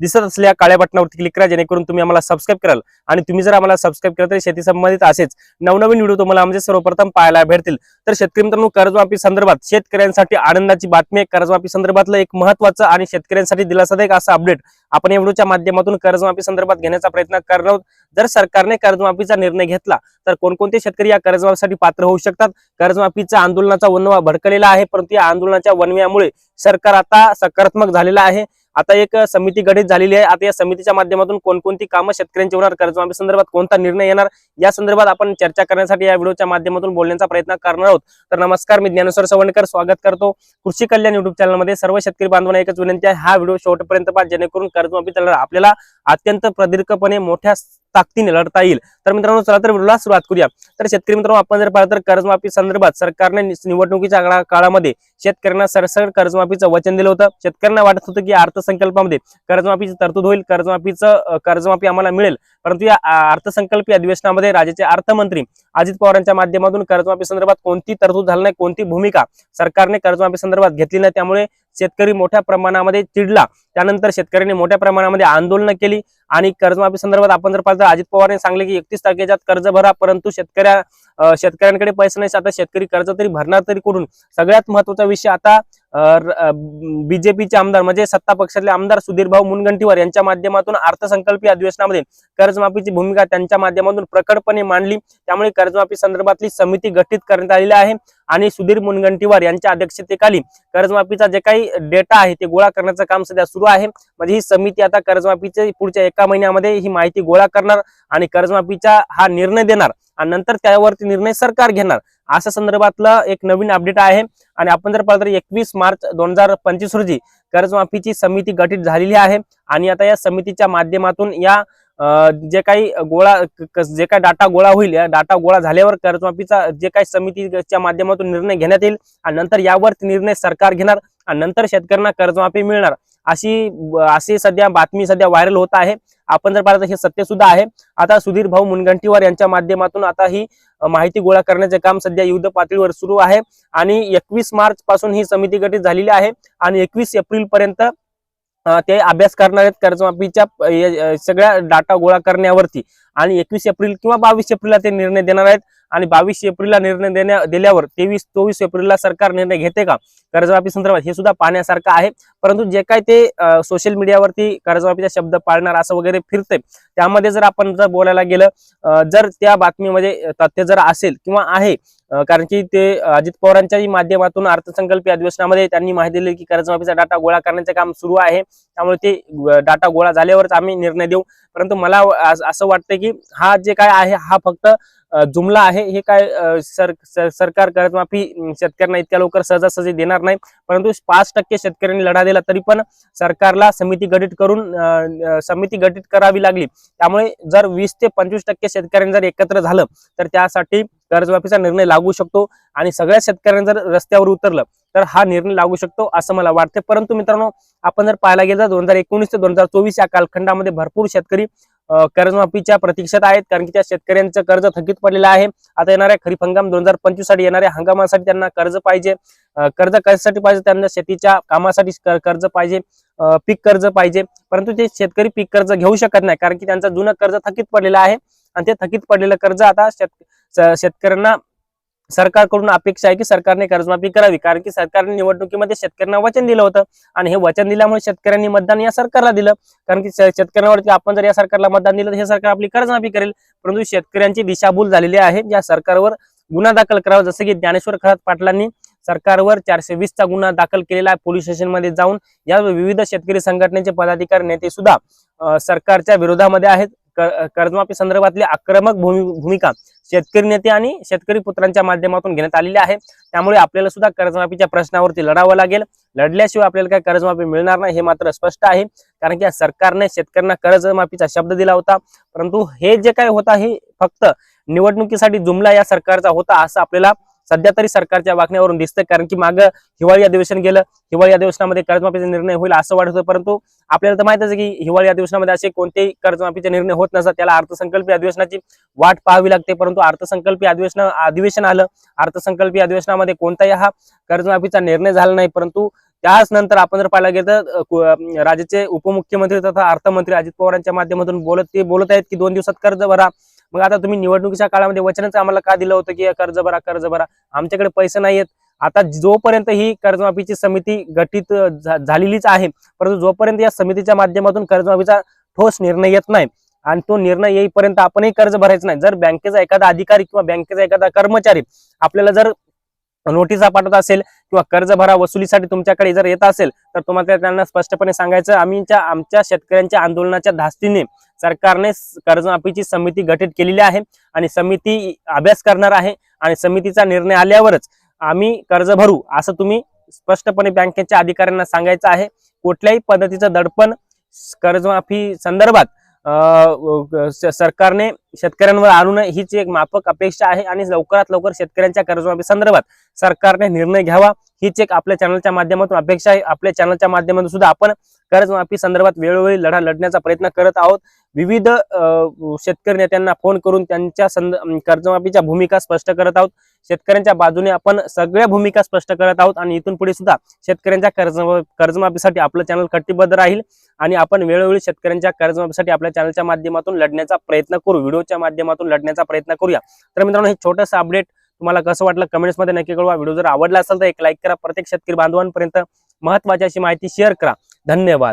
दिसत असलेल्या काळ्या बटनावरती क्लिक करा जेणेकरून तुम्ही आम्हाला सबस्क्राईब कराल. आणि तुम्ही जर आम्हाला सबस्क्राईब केलं तर शेती संबंधित असेच नवनवीन व्हिडिओ तुम्हाला आमचे सर्वप्रथम पाहायला भेटतील. तर शेतकरी मित्रांनो कर्जमाफी संदर्भात शेतकऱ्यांसाठी आनंदाची बातमी आहे. कर्जमाफी संदर्भातलं एक महत्वाचं आणि शेतकऱ्यांसाठी दिलासादायक असं अपडेट आपण या व्हिडिओच्या माध्यमातून कर्जमाफी संदर्भात घेण्याचा प्रयत्न करणार आहोत. जर सरकारने कर्जमाफीचा निर्णय घेतला तर कोणकोणते शेतकरी या कर्जमाफीसाठी पात्र होऊ शकतात? कर्जमाफीचा आंदोलनाचा वनवा भडकलेला आहे परंतु या आंदोलनाच्या वनव्यामुळे सरकार आता सकारात्मक झालेला आहे. आता एक समिती गठीत झालेली आहे. आता या समितीच्या माध्यमातून कोणकोणती कामं शेतकऱ्यांची होणार कर्जमाफी संदर्भात कोणता निर्णय येणार या संदर्भात आपण चर्चा करण्यासाठी या व्हिडिओच्या माध्यमातून बोलण्याचा प्रयत्न करणार आहोत. तर नमस्कार मी ज्ञानेश्वर सवणकर स्वागत करतो कृषी कल्याण युट्यूब चॅनलमध्ये सर्व शेतकरी बांधवांना एकच विनंती आहे हा व्हिडिओ शेवटपर्यंत पहा जेणेकरून कर्जमाफी आपल्याला अत्यंत प्रदीर्घपणे मोठ्या ताकदीने लढता येईल. तर मित्रांनो चला तर व्हिडिओला सुरुवात करूया. तर शेतकरी मित्रांनो आपण जर पाहिलं तर कर्जमाफी संदर्भात सरकारने निवडणुकीच्या काळामध्ये शेतकऱ्यांना सरसर कर्जमाफीचं वचन दिलं होतं. शेतकऱ्यांना वाटत होतं की अर्थसंकल्पामध्ये कर्जमाफीची तरतूद होईल कर्जमाफीचं कर्जमाफी आम्हाला मिळेल. परंतु या अर्थसंकल्पीय अधिवेशनामध्ये राज्याचे अर्थमंत्री अजित पवारांच्या माध्यमातून कर्जमाफी संदर्भात कोणती तरतूद झाली नाही कोणती भूमिका सरकारने कर्जमाफी संदर्भात घेतली नाही त्यामुळे शेतकरी मोठ्या प्रमाणामध्ये चिडला. त्यानंतर शेतकऱ्यांनी मोठ्या प्रमाणामध्ये आंदोलनं केली आणि कर्जमाफी संदर्भात आपण जर पाहिलं अजित पवारांनी सांगले की एकतीस तारखेच्या कर्ज भरा परंतु शेतकऱ्या अं, शेतकऱ्यांकडे पैसे नाही आता शेतकरी कर्ज तरी भरणार तरी कुठून? सगळ्यात महत्त्वाचा विषय आता बीजेपीचे आमदार म्हणजे सत्ता पक्षातले आमदार सुधीरभाऊ मुनगंटीवार यांच्या माध्यमातून अर्थसंकल्पीय अधिवेशनामध्ये कर्जमाफीची भूमिका त्यांच्या माध्यमातून प्रकटपणे मांडली. त्यामुळे कर्जमाफी संदर्भातली समिती गठीत करण्यात आलेली आहे. आणि सुधीर मुनगंटीवार यांच्या अध्यक्षतेखाली कर्जमाफीचा जे काही डेटा आहे ते गोळा करण्याचं काम सध्या सुरू आहे. म्हणजे ही समिती आता कर्जमाफीचे पुढच्या एका महिन्यामध्ये ही माहिती गोळा करणार आणि कर्जमाफीचा हा निर्णय देणार आणि नंतर त्यावरती निर्णय सरकार घेणार. अशा संदर्भातलं एक नवीन अपडेट आहे आणि आपण जर पाहिलं तर एकवीस मार्च दोन हजार पंचवीस रोजी कर्जमाफीची समिती गठीत झालेली आहे. आणि आता या समितीच्या माध्यमातून या जे काही गोळा जे काही डाटा गोळा होईल या डाटा गोळा झाल्यावर कर्जमाफीचा जे काही समितीच्या माध्यमातून निर्णय घेण्यात येईल आणि नंतर यावर निर्णय सरकार घेणार आणि नंतर शेतकऱ्यांना कर्जमाफी मिळणार. अशी अशी सध्या बातमी सध्या व्हायरल होत आहे. आपण जर पाहिलं तर हे सत्य सुद्धा आहे. आता सुधीर भाऊ मुनगंटीवार यांच्या माध्यमातून आता ही माहिती गोळा करण्याचे काम सध्या युद्ध पातळीवर सुरू आहे आणि एकवीस मार्च पासून ही समिती गठीत झालेली आहे आणि एकवीस एप्रिल पर्यंत ते अभ्यास करणार आहेत. कर्जमाफीच्या सगळ्या डाटा गोळा करण्यावरती. आणि एकवीस एप्रिल किंवा बावीस एप्रिलला ते निर्णय देणार आहेत. आणि बावीस एप्रिलला निर्णय देण्या दिल्यावर तेवीस चोवीस एप्रिलला सरकार निर्णय घेते का? कर्जमाफी संदर्भात हे सुद्धा पाहण्यासारखं आहे. परंतु जे काय ते सोशल मीडियावरती कर्जमाफीचा शब्द पाळणार असं वगैरे फिरते त्यामध्ये जर आपण जर बोलायला गेलं जर त्या बातमीमध्ये म्हणजे तथ्य जर असेल किंवा आहे कारण की ते अजित पवारांच्याही माध्यमातून अर्थसंकल्पीय अधिवेशनामध्ये त्यांनी माहिती दिली की कर्जमाफीचा डाटा गोळा करण्याचे काम सुरू आहे. त्यामुळे ते डाटा गोळा झाल्यावरच आम्ही निर्णय देऊ. परंतु मला असं वाटतं की हा जे काय आहे हा फक्त जुमला आहे. हे काय सर सर- सरकार कर्जमाफी शेतकऱ्यांना इतक्या लवकर सहजासहजी देणार नाही. परंतु पाच टक्के शेतकऱ्यांनी लढा दिला तरी पण सरकारला समिती गठीत करून समिती गठीत करावी लागली. त्यामुळे जर वीस ते पंचवीस टक्के शेतकऱ्यांनी जर एकत्र झालं तर त्यासाठी कर्जमाफीचा निर्णय लागू शकतो. आणि सगळ्या शेतकऱ्यांनी जर रस्त्यावर उतरलं तर हा निर्णय लागू शकतो असं मला वाटते परंतु मित्रांनो आपण जर पाहायला गेलं दोन हजार एकोणीस ते दोन हजार चोवीस या कालखंडामध्ये भरपूर शेतकरी कर्जमाफीच्या प्रतीक्षेत आहेत कारण की त्या शेतकऱ्यांचं कर्ज थकीत पडलेलं आहे. आता येणाऱ्या खरीप हंगाम दोन हजार पंचवीससाठी येणाऱ्या हंगामासाठी त्यांना कर्ज पाहिजे. कर्ज कशासाठी पाहिजे? त्यांना शेतीच्या कामासाठी कर्ज पाहिजे. पीक कर्ज पाहिजे. परंतु ते शेतकरी पीक कर्ज घेऊ शकत नाही कारण की त्यांचं जुनं कर्ज थकीत पडलेलं आहे. आणि ते थकीत पडलेलं कर्ज आता शेत शेतकऱ्यांना सरकारकडून अपेक्षा आहे की सरकारने कर्जमाफी करावी. कारण की सरकारने निवडणुकीमध्ये शेतकऱ्यांना वचन दिलं होतं. आणि हे वचन दिल्यामुळे शेतकऱ्यांनी मतदान या सरकारला दिलं. कारण की शेतकऱ्यांवरती आपण जर या सरकारला मतदान दिलं तर हे सरकार आपली कर्जमाफी करेल. परंतु शेतकऱ्यांची दिशाभूल झालेली आहे. या सरकारवर गुन्हा दाखल करावा जसं की ज्ञानेश्वर खरात पाटलांनी सरकारवर चारशे वीसचा गुन्हा दाखल केलेला आहे पोलीस स्टेशनमध्ये जाऊन. या विविध शेतकरी संघटनेचे पदाधिकारी नेते सुद्धा सरकारच्या विरोधामध्ये आहेत. कर्जमाफी संदर्भातली आक्रमक भूमिका शेतकरी नेते आणि शेतकरी पुत्रांच्या माध्यमातून घेण्यात आलेली आहे. त्यामुळे आपल्याला सुद्धा कर्जमाफीच्या प्रश्नावरती लढावं लागेल. लढल्याशिवाय आपल्याला काय कर्जमाफी मिळणार नाही हे मात्र स्पष्ट आहे. कारण की सरकारने शेतकऱ्यांना कर्जमाफीचा शब्द दिला होता. परंतु हे जे काय होता हे फक्त निवडणुकीसाठी जुमला या सरकारचा होता असं आपल्याला सध्या तरी सरकारच्या वागण्यावरून दिसतंय कारण की मागं हिवाळी अधिवेशन गेलं हिवाळी अधिवेशनामध्ये कर्जमाफीचा निर्णय होईल असं वाटत होतं परंतु आपल्याला तर माहितच आहे की हिवाळी अधिवेशनामध्ये असे कोणतेही कर्जमाफीचे निर्णय होत नसतात. त्याला अर्थसंकल्पीय अधिवेशनाची वाट पाहावी लागते परंतु अर्थसंकल्पीय अधिवेशन अधिवेशन आलं अर्थसंकल्पीय अधिवेशनामध्ये कोणताही हा कर्जमाफीचा निर्णय झाला नाही परंतु त्याच नंतर आपण जर पाहायला गेलं तर राज्याचे उपमुख्यमंत्री तथा अर्थमंत्री अजित पवारांच्या माध्यमातून बोलत ते बोलत आहेत की दोन दिवसात कर्ज भरा मग आता तुम्ही निवडणुकीच्या काळामध्ये वचनच आम्हाला का दिलं होतं की कर्ज भरा कर्ज भरा? आमच्याकडे पैसे नाहीयेत. आता जोपर्यंत ही कर्जमाफीची समिती गठीत झालेलीच आहे परंतु जोपर्यंत या समितीच्या माध्यमातून कर्जमाफीचा ठोस निर्णय येत नाही आणि तो निर्णय येईपर्यंत आपणही कर्ज भरायचं नाही. जर बँकेचा एखादा अधिकारी किंवा बँकेचा एखादा कर्मचारी आपल्याला जर नोटिसा पाठवत असेल किंवा कर्ज भरा वसुलीसाठी तुमच्याकडे जर येत असेल तर तुम्हाला त्यांना स्पष्टपणे सांगायचं आम्हीच्या आमच्या शेतकऱ्यांच्या आंदोलनाच्या धास्तीने सरकारने कर्जमाफीची समिती गठीत केलेली आहे आणि समिती अभ्यास करणार आहे आणि समितीचा निर्णय आल्यावरच आम्ही कर्ज भरू असं तुम्ही स्पष्टपणे बँकेच्या अधिकाऱ्यांना सांगायचं आहे. कुठल्याही पद्धतीचं दडपण कर्जमाफी संदर्भात सरकारने शेतकऱ्यांवर आणू नये हीच एक माफक अपेक्षा आहे आणि लवकरात लवकर शेतकऱ्यांच्या कर्जमाफी संदर्भात सरकारने निर्णय घ्यावा. हीच एक आपल्या चॅनलच्या माध्यमातून अपेक्षा आहे. आपल्या चॅनलच्या माध्यमातून सुद्धा आपण कर्जमाफी संदर्भात वेळोवेळी लढा लढण्याचा प्रयत्न करत आहोत. विविध शेतकरी नेत्यांना फोन करून त्यांच्या संद कर्जमाफीच्या भूमिका स्पष्ट करत आहोत. शेतकऱ्यांच्या बाजूने आपण सगळ्या भूमिका स्पष्ट करत आहोत आणि इथून पुढे सुद्धा शेतकऱ्यांच्या कर्ज कर्जमाफीसाठी आपलं चॅनल कटिबद्ध राहील आणि आपण वेळोवेळी शेतकऱ्यांच्या कर्जमाफीसाठी आपल्या चॅनलच्या माध्यमातून लढण्याचा प्रयत्न करू. व्हिडिओच्या माध्यमातून लढण्याचा प्रयत्न करूया. तर मित्रांनो हे छोटंसं अपडेट तुम्हाला कसं वाटलं कमेंट्समध्ये नक्की कळवा. व्हिडिओ जर आवडला असेल तर एक लाईक करा. प्रत्येक शेतकरी बांधवांपर्यंत महत्वाची अशी माहिती शेअर करा. धन्यवाद.